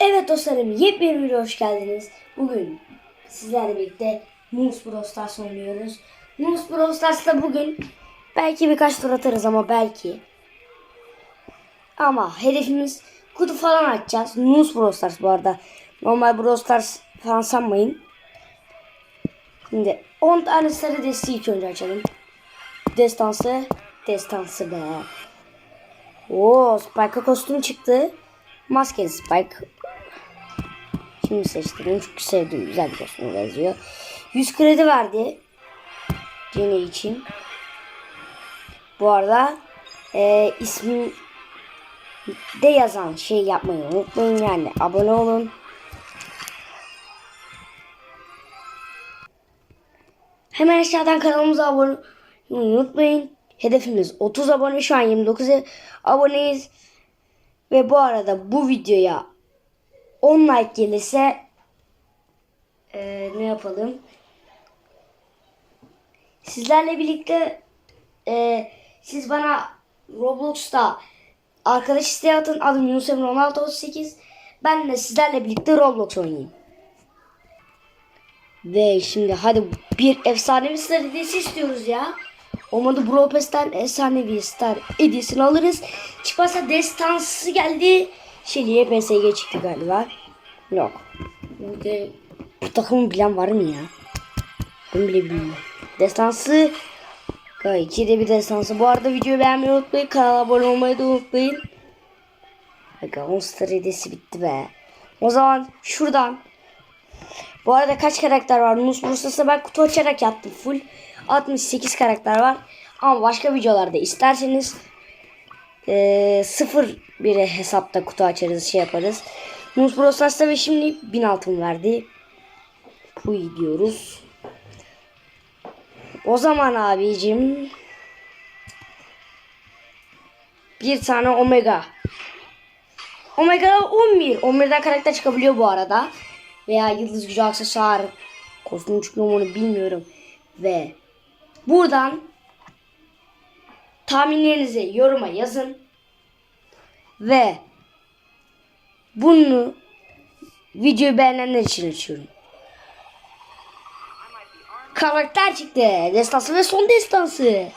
Evet dostlarım yepyeni bir hoş geldiniz. Bugün sizlerle birlikte Moose Brawl Stars oynuyoruz. Moose Brawl Stars'ta bugün belki birkaç tur atarız ama belki. Ama hedefimiz kutu falan açacağız. Moose Brawl Stars bu arada. Normal Brawl Stars falan sanmayın. Şimdi 10 tane sarı desteği ilk önce açalım. Destansı, destansı be. Oo, Spike'a kostüm çıktı. Maskeli Spike. Şimdi seçtim. Çok sevdim. Güzel bir kostüm benziyor. 100 kredi verdi. Jenny için. Bu arada e, ismi de yazan şey yapmayı unutmayın yani. Abone olun. Hemen aşağıdan kanalımıza abone olmayı unutmayın. Hedefimiz 30 abone. Şu an 29 aboneyiz. Ve bu arada bu videoya 10 like gelirse eee, ne yapalım? Sizlerle birlikte eee, siz bana Roblox'ta arkadaş isteği atın. Adım Yunus Emre 1638. Ben de sizlerle birlikte Roblox oynayayım. Ve şimdi hadi bir efsanevi star hediyesi istiyoruz ya. Olmadı Brawl Pass'ten efsanevi star hediyesini alırız. Çıkmazsa destansı geldi. Şeli'ye PSG çıktı galiba. Yok. Bu, de, bu takımı bilen var mı ya? Ben bile bilmiyorum. Destansı. Gayet de bir destansı. Bu arada videoyu beğenmeyi unutmayın. Kanala abone olmayı da unutmayın. Aga 10 star hediyesi bitti be. O zaman şuradan bu arada kaç karakter var? Nus Bursa'sa ben kutu açarak yaptım full. 68 karakter var. Ama başka videolarda isterseniz eee sıfır bir hesapta kutu açarız şey yaparız. Nus Bursa'sa ve şimdi 1000 altın verdi. Bu diyoruz. O zaman abicim bir tane Omega. Omega 11. 11'den karakter çıkabiliyor bu arada. Veya yıldız gücü aksesuar. Kostüm çıkıyor mu onu bilmiyorum. Ve buradan tahminlerinizi yoruma yazın. Ve bunu videoyu beğenenler için açıyorum. Karakter çıktı. Destansı ve son destansı.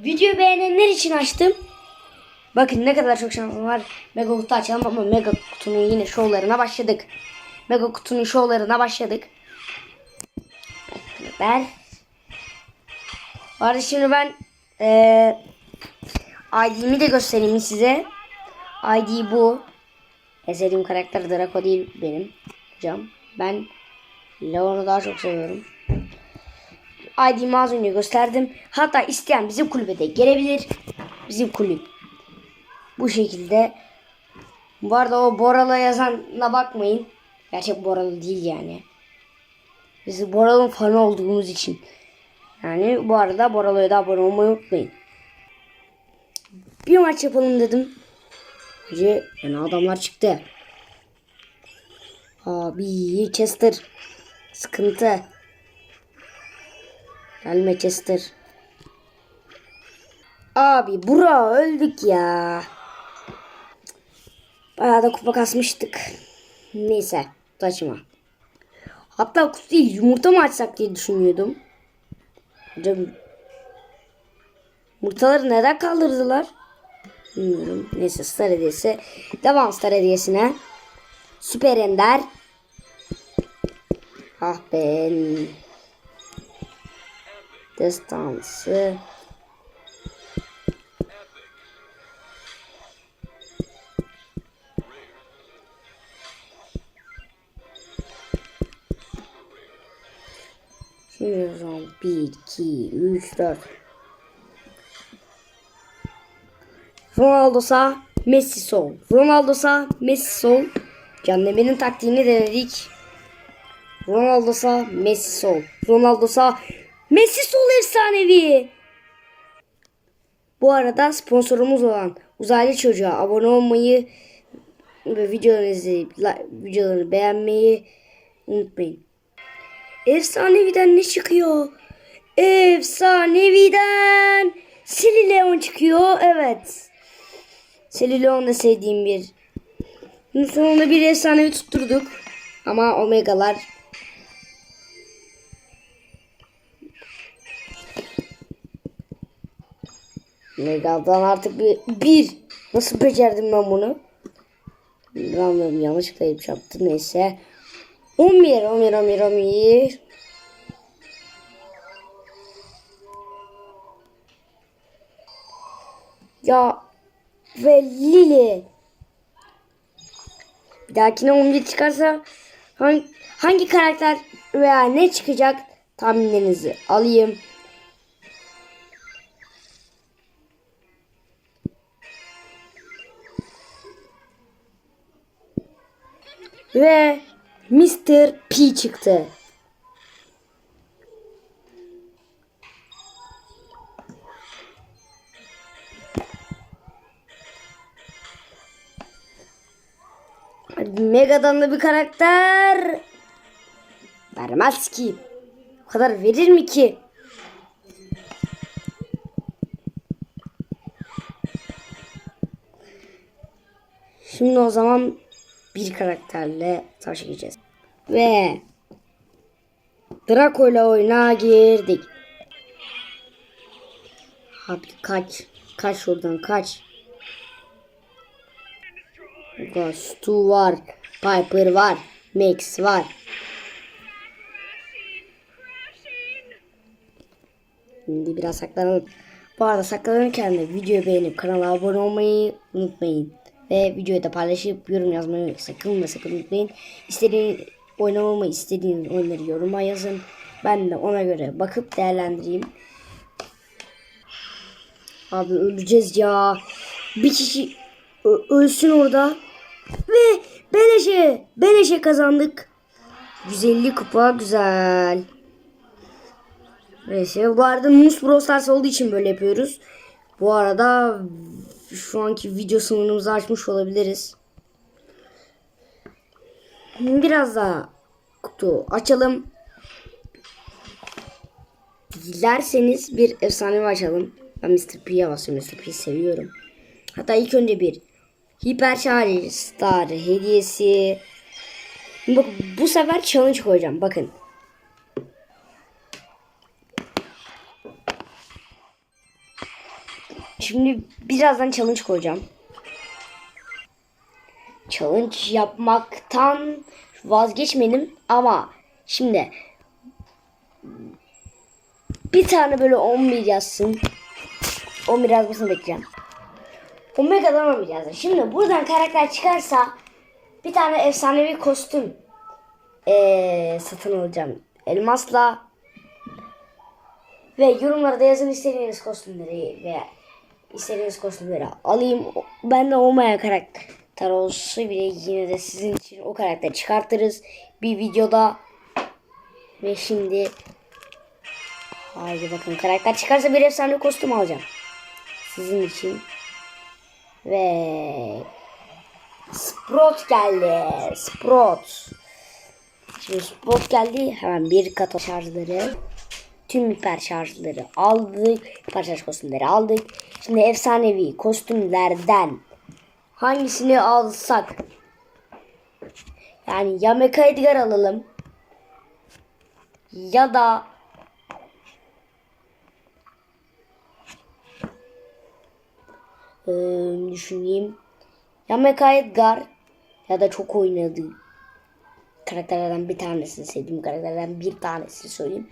Videoyu beğenenler için açtım. Bakın ne kadar çok şansım var. Mega kutu açalım ama mega kutunun yine şovlarına başladık. Mega kutunun şovlarına başladık. Ben Bu arada şimdi ben eee ID'mi de göstereyim size. ID bu. En sevdiğim karakter Draco değil benim. Cam. Ben Leon'u daha çok seviyorum. ID'mi az önce gösterdim. Hatta isteyen bizim kulübe de gelebilir. Bizim kulüp. Bu şekilde. Bu arada o Boral'a yazanla bakmayın. Gerçek Boralı değil yani. Biz Boral'ın fanı olduğumuz için. Yani bu arada Boral'a da abone olmayı unutmayın. Bir maç yapalım dedim. Önce yani adamlar çıktı. Abi Chester. Sıkıntı. Gelme Chester. Abi bura öldük ya. Bayağı da kupa kasmıştık. Neyse taşıma. Hatta kutu değil yumurta mı açsak diye düşünüyordum. Hocam yumurtaları neden kaldırdılar? Bilmiyorum. Neyse star hediyesi. Devam star hediyesine. Süper Ender. Ah ben. Destansı. Şimdi o zaman 1, 2, 3, 4. Ronaldo sağ, Messi sol. Ronaldo sağ, Messi sol. Can Demir'in taktiğini denedik. Ronaldo sağ, Messi sol. Ronaldo sağ, Messi sol efsanevi. Bu arada sponsorumuz olan Uzaylı Çocuğa abone olmayı ve videoları izleyip videoları beğenmeyi unutmayın. Efsaneviden ne çıkıyor? Efsaneviden Silly Leon çıkıyor. Evet. Silly Leon da sevdiğim bir Sonunda bir efsanevi tutturduk. Ama omegalar Megadan artık bir, bir. Nasıl becerdim ben bunu? Bilmiyorum yanlışlıkla yaptım neyse. 11 11 11 11 Ya ve Lili. Bir dahakine 11 çıkarsa hangi, hangi karakter veya ne çıkacak tahminlerinizi alayım. Ve Mr. P çıktı. Hadi Mega'dan da bir karakter vermez ki. O kadar verir mi ki? Şimdi o zaman bir karakterle savaşa gireceğiz. Ve Draco ile oyuna girdik. Abi kaç. Kaç şuradan kaç. Stu var. Piper var. Max var. Şimdi biraz saklanalım. Bu arada saklanırken de videoyu beğenip kanala abone olmayı unutmayın. Ve videoyu da paylaşıp yorum yazmayı sakın ve sakın unutmayın. İstediğiniz oynamamı istediğiniz oyunları yoruma yazın. Ben de ona göre bakıp değerlendireyim. Abi öleceğiz ya. Bir kişi ölsün orada. Ve beleşe, beleşe kazandık. 150 kupa güzel. Neyse bu arada Mus Brawl olduğu için böyle yapıyoruz. Bu arada şu anki video sınırımızı açmış olabiliriz. Biraz daha kutu açalım. Dilerseniz bir efsanevi açalım. Ben Mr. P'ye basıyorum. Mr. P'yi seviyorum. Hatta ilk önce bir Hiper Charge Star hediyesi. Bak bu sefer challenge koyacağım. Bakın. Şimdi birazdan challenge koyacağım. Challenge yapmaktan vazgeçmedim ama şimdi bir tane böyle 11 yazsın. 11 yazmasını bekleyeceğim. Omega'dan 11 yazsın. Şimdi buradan karakter çıkarsa bir tane efsanevi kostüm ee, satın alacağım. Elmasla ve yorumlarda yazın istediğiniz kostümleri veya istediğiniz kostümleri alayım. Ben de olmayan karakter olsa bile yine de sizin için o karakteri çıkartırız. Bir videoda ve şimdi haydi bakın karakter çıkarsa bir efsane kostüm alacağım. Sizin için. Ve Sprout geldi. Sprout. Şimdi Sprout geldi. Hemen bir kata şarjları. Tüm hiper şarjları aldık. Hiper kostümleri aldık. Şimdi efsanevi kostümlerden hangisini alsak? Yani ya Mecha Edgar alalım. Ya da Ee, düşüneyim. Ya Mecha Edgar ya da çok oynadığı karakterlerden bir tanesini sevdiğim karakterlerden bir tanesini söyleyeyim.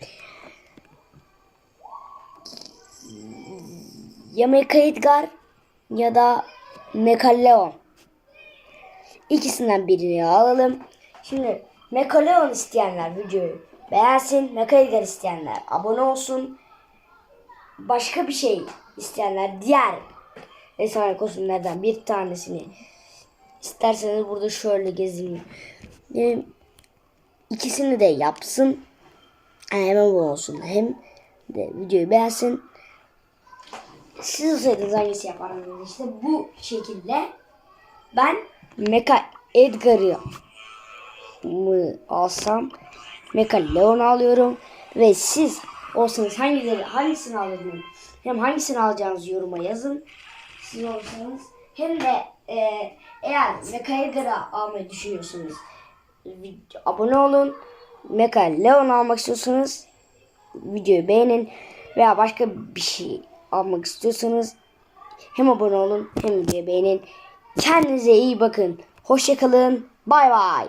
Ya Mecha Edgar ya da Mecha Leon. İkisinden birini alalım. Şimdi Mecha Leon isteyenler videoyu beğensin. Mecha Edgar isteyenler abone olsun. Başka bir şey isteyenler diğer efsane kostümlerden bir tanesini isterseniz burada şöyle gezeyim. Yani ikisini de yapsın. Yani hemen bu olsun. Hem de videoyu beğensin. Siz olsaydınız hangisi yapardınız? İşte bu şekilde ben Mecha Edgar'ı mı alsam Mecha Leon alıyorum ve siz olsanız hangileri hangisini alırdınız hem hangisini alacağınızı yoruma yazın siz olsanız hem de e, eğer Mecha Edgar'ı almayı düşünüyorsanız abone olun. Mecha Leon almak istiyorsanız videoyu beğenin veya başka bir şey almak istiyorsanız hem abone olun hem videoyu beğenin. Kendinize iyi bakın. Hoşçakalın. Bay bay.